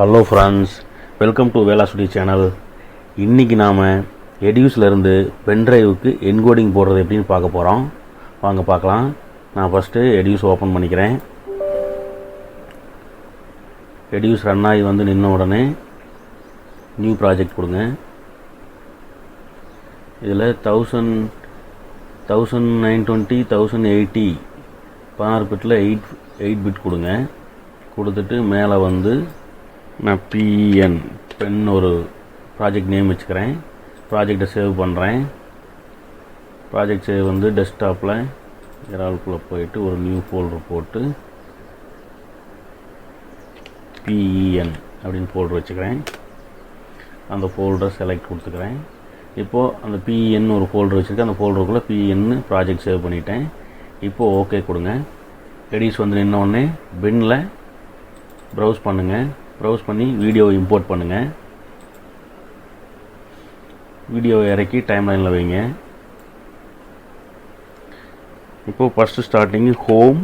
Hello friends welcome to Vela studio channel இன்றைக்கி நாம் எடியூஸ்லேருந்து பென்ட்ரைவுக்கு encoding போடுறது எப்படின்னு பார்க்க போகிறோம் வாங்க பார்க்கலாம். நான் ஃபஸ்ட்டு எடியூஸ் ஓப்பன் பண்ணிக்கிறேன். எடியூஸ் ரன் ஆகி வந்து நின்ன உடனே நியூ ப்ராஜெக்ட் கொடுங்க. இதில் thousand thousand nine twenty thousand eighty பதினாறு பிட்டில் எயிட் எயிட் பிட் கொடுங்க. கொடுத்துட்டு மேலே வந்து நான் பிஎன் பென் ஒரு ப்ராஜெக்ட் நேம் வச்சுக்கிறேன். ப்ராஜெக்டை சேவ் பண்ணுறேன் ப்ராஜெக்ட் சேவ் வந்து டெஸ்க்டாப்பில் இறால்குள்ளே போயிட்டு ஒரு நியூ ஃபோல்டர் போட்டு பிஇஎன் அப்படின்னு ஃபோல்டர் வச்சுக்கிறேன். அந்த ஃபோல்டரை செலக்ட் கொடுத்துக்கிறேன். இப்போது அந்த பிஇஎன் ஒரு ஃபோல்டர் வச்சுருக்கேன் அந்த ஃபோல்டருக்குள்ளே பிஇஎன்னு ப்ராஜெக்ட் சேவ் பண்ணிட்டேன். இப்போது ஓகே கொடுங்க. எடிஸ் வந்து நின்னோடனே பின்னில் ப்ரௌஸ் பண்ணுங்கள் ப்ரௌஸ் பண்ணி வீடியோவை இம்போர்ட் பண்ணுங்கள் வீடியோவை இறக்கி டைம் லைனில் வைங்க. இப்போது ஃபஸ்ட்டு ஸ்டார்டிங்கு ஹோம்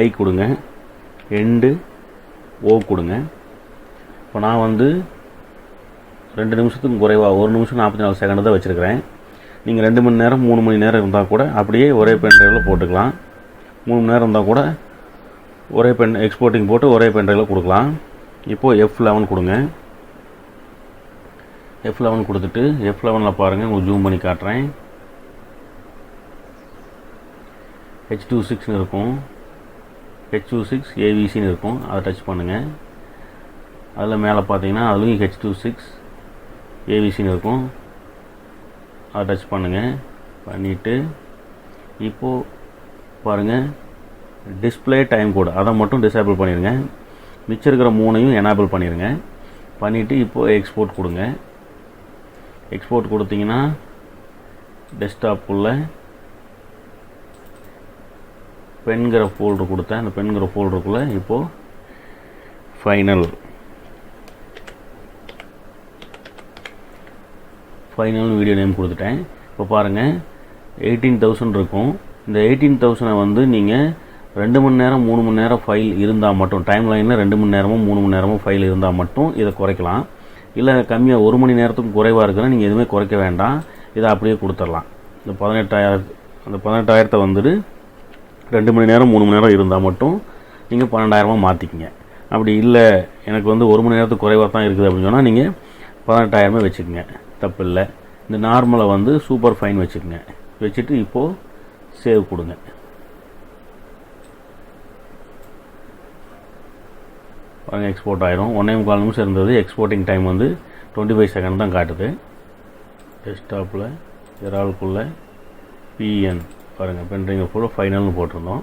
ஐ கொடுங்க. எண்டு ஓ கொடுங்க. இப்போ நான் வந்து ரெண்டு நிமிஷத்துக்கும் குறைவாக ஒரு நிமிஷம் நாற்பத்தி நாலு செகண்ட் தான் வச்சுருக்கிறேன். நீங்கள் ரெண்டு மணி நேரம் மூணு மணி நேரம் இருந்தால் கூட அப்படியே ஒரே பென் ட்ரைவில் போட்டுக்கலாம். மூணு மணி நேரம் இருந்தால் கூட ஒரே பென் எக்ஸ்போர்ட்டிங் போட்டு ஒரே பென் ட்ரைவில் கொடுக்கலாம். இப்போது எஃப் லெவன் கொடுங்க. எஃப் லெவன் கொடுத்துட்டு எஃப் லெவனில் பாருங்கள் உங்களுக்கு ஜூம் பண்ணி காட்டுறேன். ஹெச் டூ சிக்ஸ்னு இருக்கும். ஹெச் டூ சிக்ஸ் ஏவிசின்னு இருக்கும். அதை டச் பண்ணுங்கள் அதில் மேலே பார்த்தீங்கன்னா அதுலேயும் ஹெச் டூ சிக்ஸ் ஏவிசின்னு இருக்கும். அதை டச் பண்ணுங்கள் பண்ணிவிட்டு இப்போது பாருங்கள் டிஸ்பிளே டைம் கோடு அதை மட்டும் டிசேபிள் பண்ணிடுங்க. மிச்சம் இருக்கிற மூணையும் எனேபிள் பண்ணிடுங்க பண்ணிவிட்டு இப்போது எக்ஸ்போர்ட் கொடுங்க. எக்ஸ்போர்ட் கொடுத்தீங்கன்னா டெஸ்க்டாப்புள்ள பெண்கிற ஃபோல்டர் கொடுத்தேன். அந்த பெண்கிற ஃபோல்டருக்குள்ளே இப்போது ஃபைனல் ஃபைனல் வீடியோ நேம் கொடுத்துட்டேன். இப்போ பாருங்கள் எயிட்டீன் தௌசண்ட் இருக்கும். இந்த எயிட்டீன் தௌசண்டை வந்து நீங்கள் ரெண்டு மணி நேரம் மூணு மணி நேரம் ஃபைல் இருந்தால் மட்டும் டைம் லைனில் ரெண்டு மணி நேரமும் மூணு மணி நேரமும் ஃபைல் இருந்தால் மட்டும் இதை குறைக்கலாம். இல்லை கம்மியாக ஒரு மணி நேரத்துக்கும் குறைவாக இருக்குன்னா நீங்கள் எதுவுமே குறைக்க வேண்டாம். இதை அப்படியே கொடுத்துடலாம். இந்த பதினெட்டாயிரம் அந்த பதினெட்டாயிரத்தை வந்துட்டு ரெண்டு மணி நேரம் மூணு மணி நேரம் இருந்தால் மட்டும் நீங்கள் பன்னெண்டாயிரமாக மாற்றிக்கிங்க அப்படி இல்லை எனக்கு வந்து ஒரு மணி நேரத்துக்கு குறைவாக தான் இருக்குது அப்படின்னு சொன்னால் நீங்கள் பதினெட்டாயிரமே வச்சுக்கோங்க. தப்பு இல்லை. இந்த நார்மலை வந்து சூப்பர் ஃபைன் வச்சுக்கோங்க. வச்சுட்டு இப்போது சேவ் கொடுங்க. பாருங்கள் எக்ஸ்போர்ட் ஆயிரும். ஒன்றே முக்கால் நிமிஷம் இருந்தது. எக்ஸ்போர்ட்டிங் டைம் வந்து டுவெண்ட்டி ஃபைவ் செகண்ட் தான் காட்டுது. டெஸ்க்டாப்பில் இறால்குள்ளே பிஎன் பாருங்கள் பென்ட்ரைவ் ஃபுல்லாக ஃபைனல்னு போட்டிருந்தோம்.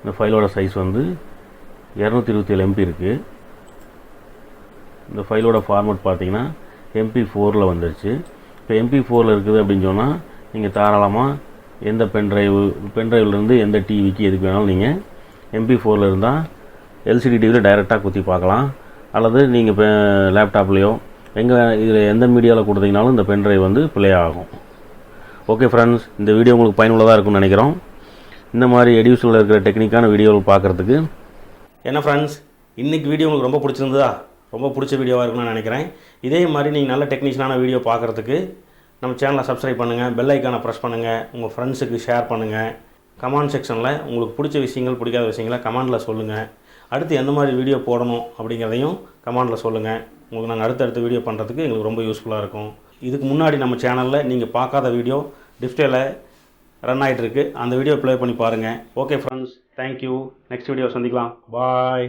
இந்த ஃபைலோட சைஸ் வந்து இரநூத்தி இருபத்தி ஏழு எம்பி இருக்குது இந்த ஃபைலோட ஃபார்மேட் பார்த்தீங்கன்னா எம்பி ஃபோரில் வந்துருச்சு. இப்போ எம்பி ஃபோரில் இருக்குது அப்படின்னு சொன்னால் நீங்கள் தாராளமாக எந்த பென்ட்ரைவ் பென்ட்ரைவ்லேருந்து எந்த டிவிக்கு எதுக்கு வேணாலும் நீங்கள் எம்பி ஃபோரில் இருந்தால் எல்சிடி டிவியில் டைரெக்டாக குத்தி பார்க்கலாம். அல்லது நீங்கள் இப்போ லேப்டாப்லேயோ எங்கே இதில் எந்த மீடியாவில் கொடுத்தீங்கனாலும் இந்த பென்ட்ரைவ் வந்து ப்ளே ஆகும். ஓகே ஃப்ரெண்ட்ஸ் இந்த வீடியோ உங்களுக்கு பயனுள்ளதாக இருக்கும்னு நினைக்கிறோம். இந்த மாதிரி எடியூஸில் இருக்கிற டெக்னிக்கான வீடியோவில் பார்க்குறதுக்கு. என்ன ஃப்ரெண்ட்ஸ் இன்றைக்கி வீடியோ உங்களுக்கு ரொம்ப பிடிச்சிருந்ததா? ரொம்ப பிடிச்ச வீடியோவாக இருக்கும்னு நான் நினைக்கிறேன். இதே மாதிரி நீங்கள் நல்ல டெக்னீஷியனான வீடியோ பார்க்குறதுக்கு நம்ம சேனலை சப்ஸ்கிரைப் பண்ணுங்கள் பெல் ஐக்கானை ப்ரெஸ் பண்ணுங்கள் உங்கள் ஃப்ரெண்ட்ஸுக்கு ஷேர் பண்ணுங்கள் கமெண்ட் செக்ஷனில் உங்களுக்கு பிடிச்ச விஷயங்கள் பிடிக்காத விஷயங்களை கமெண்டில் சொல்லுங்கள் அடுத்து எந்த மாதிரி வீடியோ போடணும் அப்படிங்கிறதையும் கமெண்டில் சொல்லுங்கள் உங்களுக்கு நாங்கள் அடுத்தடுத்த வீடியோ பண்ணுறதுக்கு எங்களுக்கு ரொம்ப யூஸ்ஃபுல்லாக இருக்கும். இதுக்கு முன்னாடி நம்ம சேனலில் நீங்கள் பார்க்காத வீடியோ டிஸ்பிளேல ரன் ஆகிட்டு இருக்கு. அந்த வீடியோ ப்ளே பண்ணி பாருங்கள் okay friends thank you next video சந்திக்கலாம். பாய்